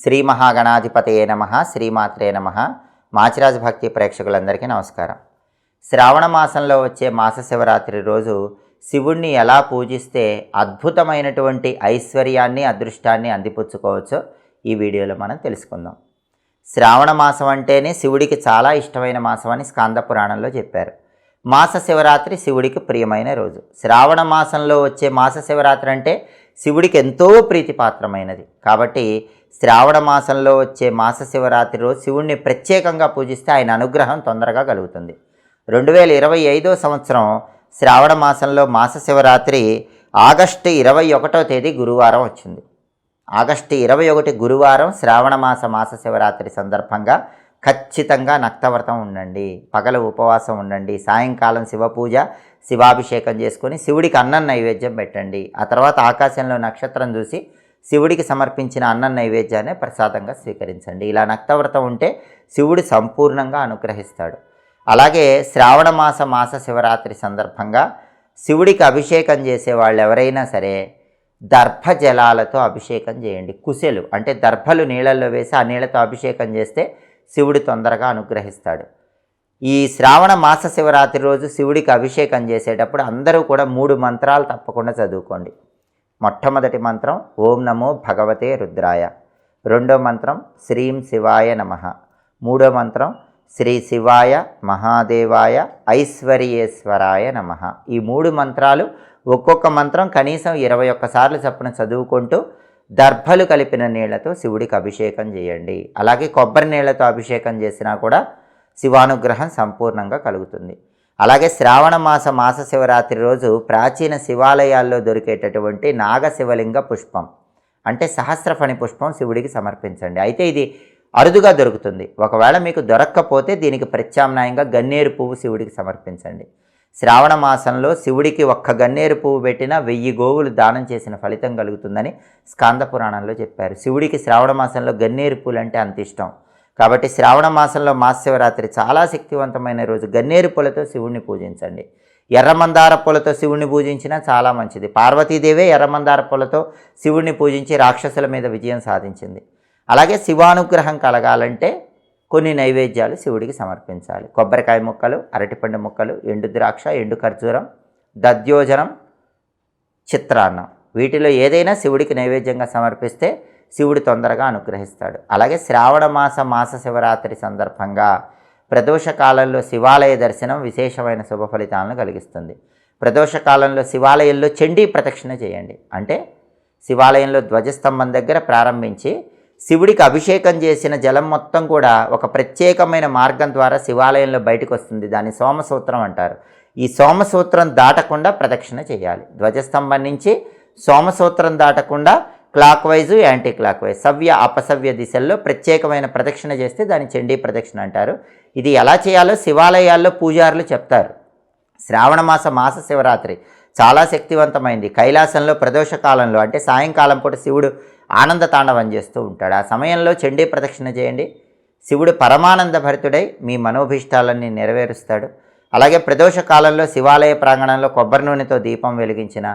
శ్రీ మహాగణాధిపతయే నమ శ్రీమాత్రే నమ. మాచిరాజు భక్తి ప్రేక్షకులందరికీ నమస్కారం. శ్రావణ మాసంలో వచ్చే మాస శివరాత్రి రోజు శివుణ్ణి ఎలా పూజిస్తే అద్భుతమైనటువంటి ఐశ్వర్యాన్ని అదృష్టాన్ని అందిపుచ్చుకోవచ్చో ఈ వీడియోలో మనం తెలుసుకుందాం. శ్రావణ మాసం అంటేనే శివుడికి చాలా ఇష్టమైన మాసం అని స్కాంద పురాణంలో చెప్పారు. మాస శివరాత్రి శివుడికి ప్రియమైన రోజు. శ్రావణ మాసంలో వచ్చే మాస శివరాత్రి అంటే శివుడికి ఎంతో ప్రీతిపాత్రమైనది. కాబట్టి శ్రావణ మాసంలో వచ్చే మాస శివరాత్రి రోజు శివుణ్ణి ప్రత్యేకంగా పూజిస్తే ఆయన అనుగ్రహం తొందరగా కలుగుతుంది. రెండు వేల ఇరవై ఐదో సంవత్సరం శ్రావణ మాసంలో మాస శివరాత్రి ఆగస్టు ఇరవై ఒకటో తేదీ గురువారం వచ్చింది. ఆగస్టు ఇరవై ఒకటి గురువారం శ్రావణ మాస మాస శివరాత్రి సందర్భంగా ఖచ్చితంగా నక్తవ్రతం ఉండండి పగల ఉపవాసం ఉండండి సాయంకాలం శివపూజ శివాభిషేకం చేసుకొని శివుడికి అన్నం నైవేద్యం పెట్టండి. ఆ తర్వాత ఆకాశంలో నక్షత్రం చూసి శివుడికి సమర్పించిన అన్నం నైవేద్యాన్ని ప్రసాదంగా స్వీకరించండి. ఇలా నక్తవ్రతం ఉంటే శివుడు సంపూర్ణంగా అనుగ్రహిస్తాడు. అలాగే శ్రావణ మాస మాస శివరాత్రి సందర్భంగా శివుడికి అభిషేకం చేసే వాళ్ళు ఎవరైనా సరే దర్భ జలాలతో అభిషేకం చేయండి. కుశలు అంటే దర్భలు నీళ్ళల్లో వేసి ఆ నీళ్ళతో అభిషేకం చేస్తే శివుడు తొందరగా అనుగ్రహిస్తాడు. ఈ శ్రావణ మాస శివరాత్రి రోజు శివుడికి అభిషేకం చేసేటప్పుడు అందరూ కూడా మూడు మంత్రాలు తప్పకుండా చదువుకోండి. మొట్టమొదటి మంత్రం ఓం నమో భగవతే రుద్రాయ. రెండో మంత్రం శ్రీం శివాయ నమ. మూడో మంత్రం శ్రీ శివాయ మహాదేవాయ ఐశ్వర్యేశ్వరాయ నమ. ఈ మూడు మంత్రాలు ఒక్కొక్క మంత్రం కనీసం ఇరవై ఒక్కసార్లు చప్పున చదువుకుంటూ దర్భలు కలిపిన నీళ్ళతో శివుడికి అభిషేకం చేయండి. అలాగే కొబ్బరి నీళ్ళతో అభిషేకం చేసినా కూడా శివానుగ్రహం సంపూర్ణంగా కలుగుతుంది. అలాగే శ్రావణ మాస మాస శివరాత్రి రోజు ప్రాచీన శివాలయాల్లో దొరికేటటువంటి నాగశివలింగ పుష్పం అంటే సహస్రఫణి పుష్పం శివుడికి సమర్పించండి. అయితే ఇది అరుదుగా దొరుకుతుంది. ఒకవేళ మీకు దొరక్కపోతే దీనికి ప్రత్యామ్నాయంగా గన్నేరు పువ్వు శివుడికి సమర్పించండి. శ్రావణ మాసంలో శివుడికి ఒక్క గన్నేరు పువ్వు పెట్టినా వెయ్యి గోవులు దానం చేసిన ఫలితం కలుగుతుందని స్కాంద పురాణంలో చెప్పారు. శివుడికి శ్రావణ మాసంలో గన్నేరు పూలు అంటే అంత ఇష్టం. కాబట్టి శ్రావణ మాసంలో మాసశివరాత్రి చాలా శక్తివంతమైన రోజు. గన్నేరు పూలతో శివుణ్ణి పూజించండి. ఎర్రమందార పూలతో శివుణ్ణి పూజించినా చాలా మంచిది. పార్వతీదేవే ఎర్రమందార పూలతో శివుణ్ణి పూజించి రాక్షసుల మీద విజయం సాధించింది. అలాగే శివానుగ్రహం కలగాలంటే కొన్ని నైవేద్యాలు శివుడికి సమర్పించాలి. కొబ్బరికాయ ముక్కలు అరటిపండు ముక్కలు ఎండు ద్రాక్ష ఎండు ఖర్జూరం దద్యోజనం చిత్రాన్నం. వీటిలో ఏదైనా శివుడికి నైవేద్యంగా సమర్పిస్తే శివుడు తొందరగా అనుగ్రహిస్తాడు. అలాగే శ్రావణ మాస మాస శివరాత్రి సందర్భంగా ప్రదోష కాలంలో శివాలయ దర్శనం విశేషమైన శుభ ఫలితాలను కలిగిస్తుంది. ప్రదోష కాలంలో శివాలయంలో చండీ ప్రదక్షిణ చేయండి. అంటే శివాలయంలో ధ్వజస్తంభం దగ్గర ప్రారంభించి శివుడికి అభిషేకం చేసిన జలం మొత్తం కూడా ఒక ప్రత్యేకమైన మార్గం ద్వారా శివాలయంలో బయటకు వస్తుంది. దాన్ని సోమసూత్రం అంటారు. ఈ సోమసూత్రం దాటకుండా ప్రదక్షిణ చేయాలి. ధ్వజస్తంభం నుంచి సోమసూత్రం దాటకుండా clockwise anticlockwise సవ్య అపసవ్య దిశల్లో ప్రత్యేకమైన ప్రదక్షిణ చేస్తే దాన్ని చండీ ప్రదక్షిణ అంటారు. ఇది ఎలా చేయాలో శివాలయాల్లో పూజారులు చెప్తారు. శ్రావణ మాస మాస శివరాత్రి చాలా శక్తివంతమైంది. కైలాసంలో ప్రదోష కాలంలో అంటే సాయంకాలం పూట శివుడు ఆనంద తాండవం చేస్తూ ఉంటాడు. ఆ సమయంలో చండీ ప్రదక్షిణ చేయండి. శివుడు పరమానంద భరితుడై మీ మనోభీష్టాలన్నీ నెరవేరుస్తాడు. అలాగే ప్రదోష కాలంలో శివాలయ ప్రాంగణంలో కొబ్బరి నూనెతో దీపం వెలిగించిన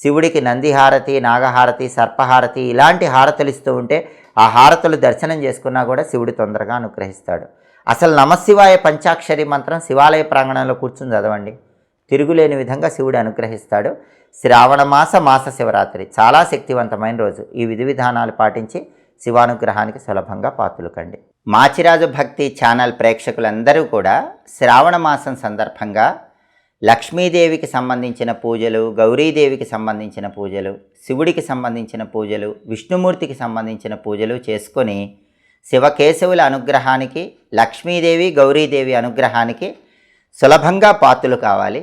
శివుడికి నందిహారతి నాగహారతి సర్పహారతి ఇలాంటి హారతులు ఇస్తూ ఉంటే ఆ హారతులు దర్శనం చేసుకున్నా కూడా శివుడు తొందరగా అనుగ్రహిస్తాడు. అసలు నమశివాయ పంచాక్షరి మంత్రం శివాలయ ప్రాంగణంలో కూర్చుని చదవండి. తిరుగులేని విధంగా శివుడు అనుగ్రహిస్తాడు. శ్రావణ మాస మాస శివరాత్రి. చాలా శక్తివంతమైన రోజు. ఈ విధి విధానాలు పాటించి శివానుగ్రహానికి సులభంగా పాత్రలు కండి. మాచిరాజు భక్తి ఛానల్ ప్రేక్షకులందరూ కూడా శ్రావణ మాసం సందర్భంగా లక్ష్మీదేవికి సంబంధించిన పూజలు గౌరీదేవికి సంబంధించిన పూజలు శివుడికి సంబంధించిన పూజలు విష్ణుమూర్తికి సంబంధించిన పూజలు చేసుకొని శివకేశవుల అనుగ్రహానికి లక్ష్మీదేవి గౌరీదేవి అనుగ్రహానికి సులభంగా పాత్రలు కావాలి.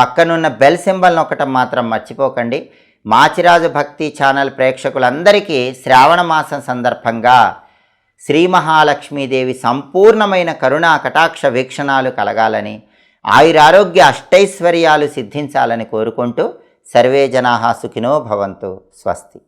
పక్కనున్న బెల్ సింబల్ ఒకటం మాత్రం మర్చిపోకండి. మాచిరాజు భక్తి ఛానల్ ప్రేక్షకులందరికీ శ్రావణ మాసం సందర్భంగా శ్రీ మహాలక్ష్మీదేవి సంపూర్ణమైన కరుణా కటాక్ష వీక్షణాలు కలగాలని ఆయురారోగ్య అష్టైశ్వర్యాలు సిద్ధించాలని కోరుకుంటూ సర్వే జనా సుఖినో భవంతు. స్వస్తి.